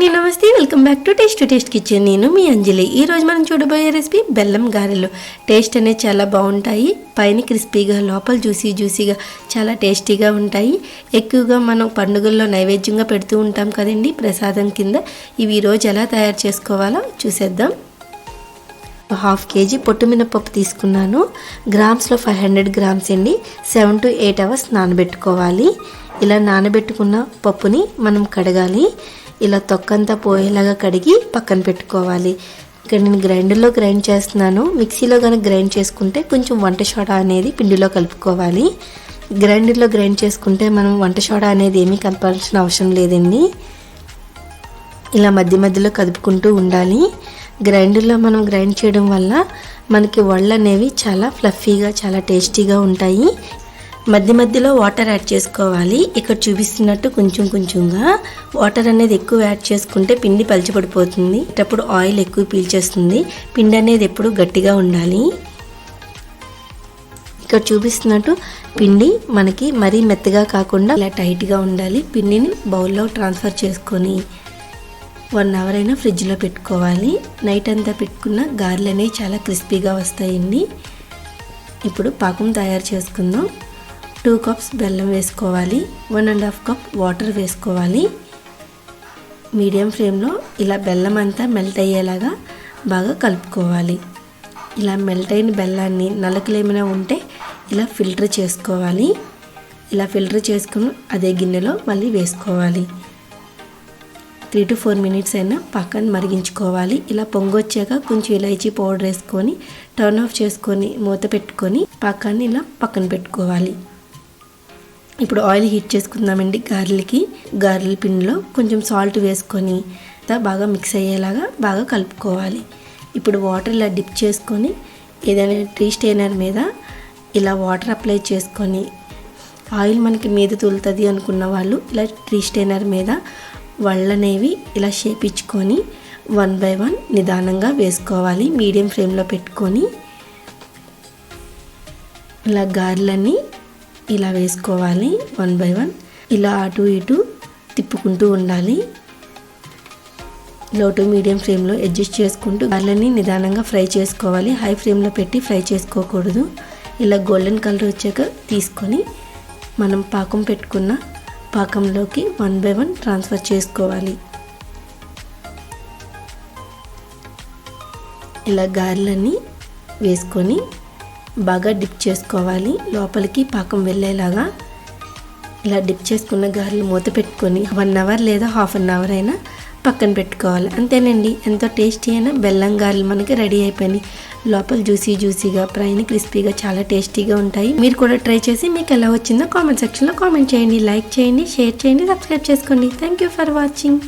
అండి నమస్తే. Welcome back to taste to taste kitchen. నేను మీ అంజలి. ఈరోజు మనం చూడబోయే రెసిపీ బెల్లం గారెలు. టేస్ట్ అనేది చాలా బాగుంటాయి. పైన క్రిస్పీగా లోపల జ్యూసీ జ్యూసీగా చాలా టేస్టీగా ఉంటాయి. ఎక్కువగా మనం పండుగల్లో నైవేద్యంగా పెడుతూ ఉంటాం కదండి ప్రసాదం కింద. ఇవి ఈరోజు రోజు ఎలా తయారు చేసుకోవాలో చూసేద్దాం. హాఫ్ కేజీ పొట్టు మినపప్పు తీసుకున్నాను. గ్రామ్స్లో ఫైవ్ హండ్రెడ్ గ్రామ్స్ అండి. సెవెన్ టు ఎయిట్ అవర్స్ నానబెట్టుకోవాలి. ఇలా నానబెట్టుకున్న పప్పుని మనం కడగాలి. ఇలా తొక్కంతా పోయేలాగా కడిగి పక్కన పెట్టుకోవాలి. ఇక్కడ నేను గ్రైండర్లో గ్రైండ్ చేస్తున్నాను. మిక్సీలో కనుక గ్రైండ్ చేసుకుంటే కొంచెం వంట సోడా అనేది పిండిలో కలుపుకోవాలి. గ్రైండర్లో గ్రైండ్ చేసుకుంటే మనం వంట సోడా అనేది ఏమీ కలపాల్సిన అవసరం లేదండి. ఇలా మధ్య మధ్యలో కదుపుకుంటూ ఉండాలి. గ్రైండర్లో మనం గ్రైండ్ చేయడం వల్ల మనకి వళ్ళు అనేవి చాలా ఫ్లఫీగా చాలా టేస్టీగా ఉంటాయి. మధ్య మధ్యలో వాటర్ యాడ్ చేసుకోవాలి. ఇక్కడ చూపిస్తున్నట్టు కొంచెం కొంచెంగా వాటర్ అనేది ఎక్కువ యాడ్ చేసుకుంటే పిండి పలిచిపడిపోతుంది అప్పుడు ఆయిల్ ఎక్కువ పీల్చేస్తుంది. పిండి అనేది ఎప్పుడు గట్టిగా ఉండాలి. ఇక్కడ చూపిస్తున్నట్టు పిండి మనకి మరీ మెత్తగా కాకుండా ఇలా టైట్గా ఉండాలి. పిండిని బౌల్లో ట్రాన్స్ఫర్ చేసుకొని వన్ అవర్ అయినా ఫ్రిడ్జ్లో పెట్టుకోవాలి. నైట్ అంతా పెట్టుకున్న గారెలు అనేవి చాలా క్రిస్పీగా వస్తాయండి. ఇప్పుడు పాకం తయారు చేసుకుందాం. టూ కప్స్ బెల్లం వేసుకోవాలి one and half cup water వేసుకోవాలి. మీడియం ఫ్లేమ్లో ఇలా బెల్లం అంతా మెల్ట్ అయ్యేలాగా బాగా కలుపుకోవాలి. ఇలా మెల్ట్ అయిన బెల్లాన్ని నలకలు ఏమైనా ఉంటే ఇలా ఫిల్టర్ చేసుకోవాలి. ఇలా ఫిల్టర్ చేసుకుని అదే గిన్నెలో మళ్ళీ వేసుకోవాలి. త్రీ టు ఫోర్ మినిట్స్ అయినా పక్కన మరిగించుకోవాలి. ఇలా పొంగొచ్చాక కొంచెం ఇలైచీ పౌడర్ వేసుకొని టర్న్ ఆఫ్ చేసుకొని మూత పెట్టుకొని పక్కన ఇలా పక్కన పెట్టుకోవాలి. ఇప్పుడు ఆయిల్ హీట్ చేసుకుందామండి గారెలకి గారెల పిండిలో కొంచెం సాల్ట్ వేసుకొని బాగా మిక్స్ అయ్యేలాగా బాగా కలుపుకోవాలి. ఇప్పుడు వాటర్ ఇలా డిప్ చేసుకొని ఏదైనా టీ స్టైనర్ మీద ఇలా వాటర్ అప్లై చేసుకొని ఆయిల్ మనకి మీద తూలుతుంది అనుకున్న వాళ్ళు ఇలా టీ స్టైనర్ మీద వళ్ళనేవి ఇలా షేప్ ఇచ్చుకొని వన్ బై వన్ నిదానంగా వేసుకోవాలి. మీడియం ఫ్లేమ్లో పెట్టుకొని ఇలా గారెలన్నీ ఇలా వేసుకోవాలి వన్ బై వన్. ఇలా అటు ఇటు తిప్పుకుంటూ ఉండాలి. లో టు మీడియం ఫ్లేమ్లో అడ్జస్ట్ చేసుకుంటూ గార్లని నిదానంగా ఫ్రై చేసుకోవాలి. హై ఫ్లేమ్లో పెట్టి ఫ్రై చేసుకోకూడదు. ఇలా గోల్డెన్ కలర్ వచ్చాక తీసుకొని మనం పాకం పెట్టుకున్న పాకంలోకి వన్ బై వన్ ట్రాన్స్ఫర్ చేసుకోవాలి. ఇలా గారెలన్నీ వేసుకొని బాగా డిప్ చేసుకోవాలి. లోపలికి పాకం వెళ్ళేలాగా ఇలా డిప్ చేసుకున్న గారెలు మూత పెట్టుకొని వన్ అవర్ లేదా హాఫ్ అన్ అవర్ అయినా పక్కన పెట్టుకోవాలి. అంతేనండి. ఎంతో టేస్టీ అయినా బెల్లం గారెలు మనకి రెడీ అయిపోయినాయి. లోపల జ్యూసీ జ్యూసీగా పైన క్రిస్పీగా చాలా టేస్టీగా ఉంటాయి. మీరు కూడా ట్రై చేసి మీకు ఎలా వచ్చిందో కామెంట్ సెక్షన్లో కామెంట్ చేయండి. లైక్ చేయండి షేర్ చేయండి సబ్స్క్రైబ్ చేసుకోండి. Thank you for watching.